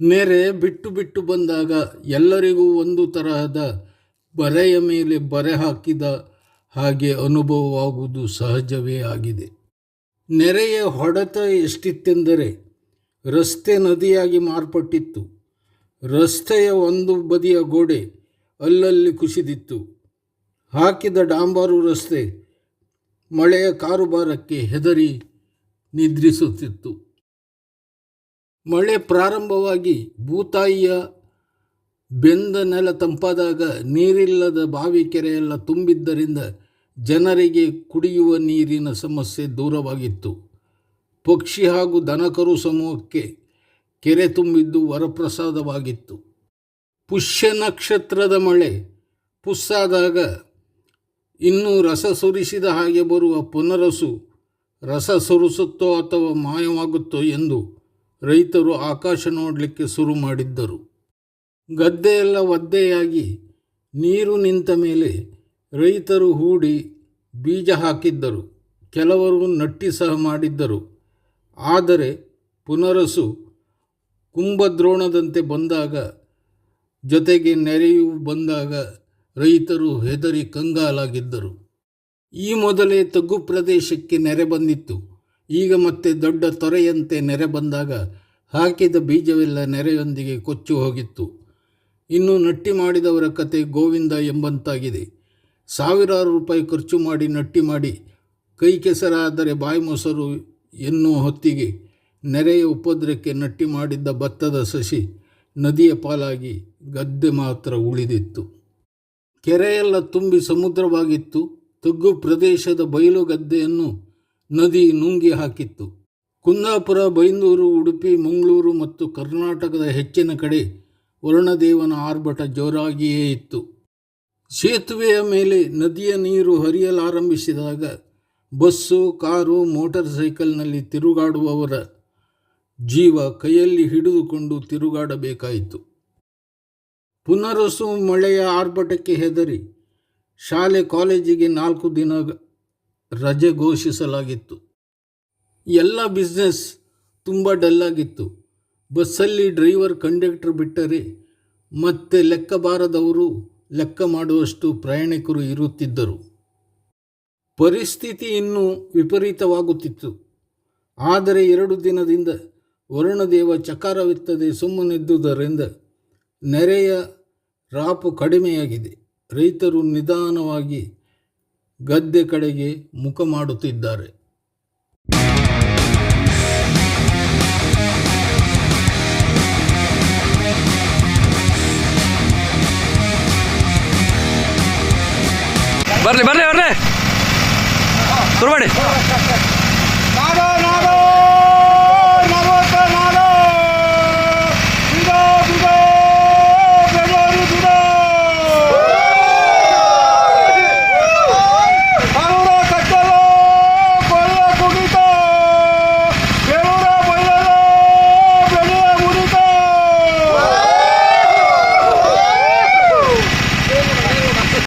ನೆರೆ ಬಿಟ್ಟು ಬಿಟ್ಟು ಬಂದಾಗ ಎಲ್ಲರಿಗೂ ಒಂದು ತರಹದ ಬರೆಯ ಮೇಲೆ ಬರೆ ಹಾಕಿದ ಹಾಗೆ ಅನುಭವವಾಗುವುದು ಸಹಜವೇ ಆಗಿದೆ. ನೆರೆಯ ಹೊಡೆತ ಎಷ್ಟಿತ್ತೆಂದರೆ ರಸ್ತೆ ನದಿಯಾಗಿ ಮಾರ್ಪಟ್ಟಿತ್ತು. ರಸ್ತೆಯ ಒಂದು ಬದಿಯ ಗೋಡೆ ಅಲ್ಲಲ್ಲಿ ಕುಸಿದಿತ್ತು. ಹಾಕಿದ ಡಾಂಬಾರು ರಸ್ತೆ ಮಳೆಯ ಕಾರುಬಾರಕ್ಕೆ ಹೆದರಿ ನಿದ್ರಿಸುತ್ತಿತ್ತು. ಮಳೆ ಪ್ರಾರಂಭವಾಗಿ ಭೂತಾಯಿಯ ಬೆಂದ ನೆಲ ತಂಪಾದಾಗ ನೀರಿಲ್ಲದ ಬಾವಿ ಕೆರೆಯೆಲ್ಲ ತುಂಬಿದ್ದರಿಂದ ಜನರಿಗೆ ಕುಡಿಯುವ ನೀರಿನ ಸಮಸ್ಯೆ ದೂರವಾಗಿತ್ತು. ಪಕ್ಷಿ ಹಾಗೂ ದನಕರು ಸಮೂಹಕ್ಕೆ ಕೆರೆ ತುಂಬಿದ್ದು ವರಪ್ರಸಾದವಾಗಿತ್ತು. ಪುಷ್ಯ ನಕ್ಷತ್ರದ ಮಳೆ ಪುಸ್ಸಾದಾಗ ಇನ್ನೂ ರಸ ಸುರಿಸಿದ ಹಾಗೆ ಬರುವ ಪುನರಸು ರಸ ಸುರಿಸುತ್ತೋ ಅಥವಾ ಮಾಯವಾಗುತ್ತೋ ಎಂದು ರೈತರು ಆಕಾಶ ನೋಡಲಿಕ್ಕೆ ಶುರು ಮಾಡಿದ್ದರು. ಗದ್ದೆಯೆಲ್ಲ ಒದ್ದೆಯಾಗಿ ನೀರು ನಿಂತ ಮೇಲೆ ರೈತರು ಹೂಡಿ ಬೀಜ ಹಾಕಿದ್ದರು. ಕೆಲವರು ನಟ್ಟಿ ಸಹ ಮಾಡಿದ್ದರು. ಆದರೆ ಪುನರಸು ಕುಂಭದ್ರೋಣದಂತೆ ಬಂದಾಗ, ಜೊತೆಗೆ ನೆರೆಯು ಬಂದಾಗ ರೈತರು ಹೆದರಿ ಕಂಗಾಲಾಗಿದ್ದರು. ಈ ಮೊದಲೇ ತಗ್ಗು ಪ್ರದೇಶಕ್ಕೆ ನೆರೆ ಬಂದಿತ್ತು. ಈಗ ಮತ್ತೆ ದೊಡ್ಡ ತೊರೆಯಂತೆ ನೆರೆ ಬಂದಾಗ ಹಾಕಿದ ಬೀಜವೆಲ್ಲ ನೆರೆಯೊಂದಿಗೆ ಕೊಚ್ಚಿ ಹೋಗಿತ್ತು. ಇನ್ನು ನಟ್ಟಿ ಮಾಡಿದವರ ಕತೆ ಗೋವಿಂದ ಎಂಬಂತಾಗಿದೆ. ಸಾವಿರಾರು ರೂಪಾಯಿ ಖರ್ಚು ಮಾಡಿ ನಟ್ಟಿ ಮಾಡಿ ಕೈ ಕೆಸರಾದರೆ ಬಾಯಿ ಮೊಸರು ಎನ್ನುವ ಹೊತ್ತಿಗೆ ನೆರೆಯ ಉಪದ್ರಕ್ಕೆ ನಟ್ಟಿ ಮಾಡಿದ್ದ ಭತ್ತದ ಸಸಿ ನದಿಯ ಪಾಲಾಗಿ ಗದ್ದೆ ಮಾತ್ರ ಉಳಿದಿತ್ತು. ಕೆರೆಯೆಲ್ಲ ತುಂಬಿ ಸಮುದ್ರವಾಗಿತ್ತು. ತಗ್ಗು ಪ್ರದೇಶದ ಬಯಲು ಗದ್ದೆಯನ್ನು ನದಿ ನುಂಗಿ ಹಾಕಿತ್ತು. ಕುಂದಾಪುರ, ಬೈಂದೂರು, ಉಡುಪಿ, ಮಂಗಳೂರು ಮತ್ತು ಕರ್ನಾಟಕದ ಹೆಚ್ಚಿನ ಕಡೆ ವರುಣದೇವನ ಆರ್ಭಟ ಜೋರಾಗಿಯೇ ಇತ್ತು. ಸೇತುವೆಯ ಮೇಲೆ ನದಿಯ ನೀರು ಹರಿಯಲಾರಂಭಿಸಿದಾಗ ಬಸ್ಸು, ಕಾರು, ಮೋಟಾರ್ ಸೈಕಲ್ನಲ್ಲಿ ತಿರುಗಾಡುವವರ ಜೀವ ಕೈಯಲ್ಲಿ ಹಿಡಿದುಕೊಂಡು ತಿರುಗಾಡಬೇಕಾಯಿತು. ಪುನರಸು ಮಳೆಯ ಆರ್ಭಟಕ್ಕೆ ಹೆದರಿ ಶಾಲೆ, ಕಾಲೇಜಿಗೆ ನಾಲ್ಕು ದಿನ ರಜೆ ಘೋಷಿಸಲಾಗಿತ್ತು. ಎಲ್ಲ ಬಿಸ್ನೆಸ್ ತುಂಬ ಡಲ್ಲಾಗಿತ್ತು ಬಸ್ಸಲ್ಲಿ ಡ್ರೈವರ್ ಕಂಡಕ್ಟರ್ ಬಿಟ್ಟರೆ ಮತ್ತೆ ಲೆಕ್ಕ ಬಾರದವರು ಲೆಕ್ಕ ಮಾಡುವಷ್ಟು ಪ್ರಯಾಣಿಕರು ಇರುತ್ತಿದ್ದರು. ಪರಿಸ್ಥಿತಿ ಇನ್ನೂ ವಿಪರೀತವಾಗುತ್ತಿತ್ತು. ಆದರೆ ಎರಡು ದಿನದಿಂದ ವರುಣದೇವ ಚಕಾರವಿತ್ತದೆ ಸುಮ್ಮನಿದ್ದುದರಿಂದ ನೆರೆಯ ರಾಪು ಕಡಿಮೆಯಾಗಿದೆ. ರೈತರು ನಿಧಾನವಾಗಿ ಗದ್ದೆ ಕಡೆಗೆ ಮುಖ ಮಾಡುತ್ತಿದ್ದಾರೆ. ಬರ್ಲಿ ಬರ್ಲಿ ಬರ್ಲಿ ಶುರು ಮಾಡಿ.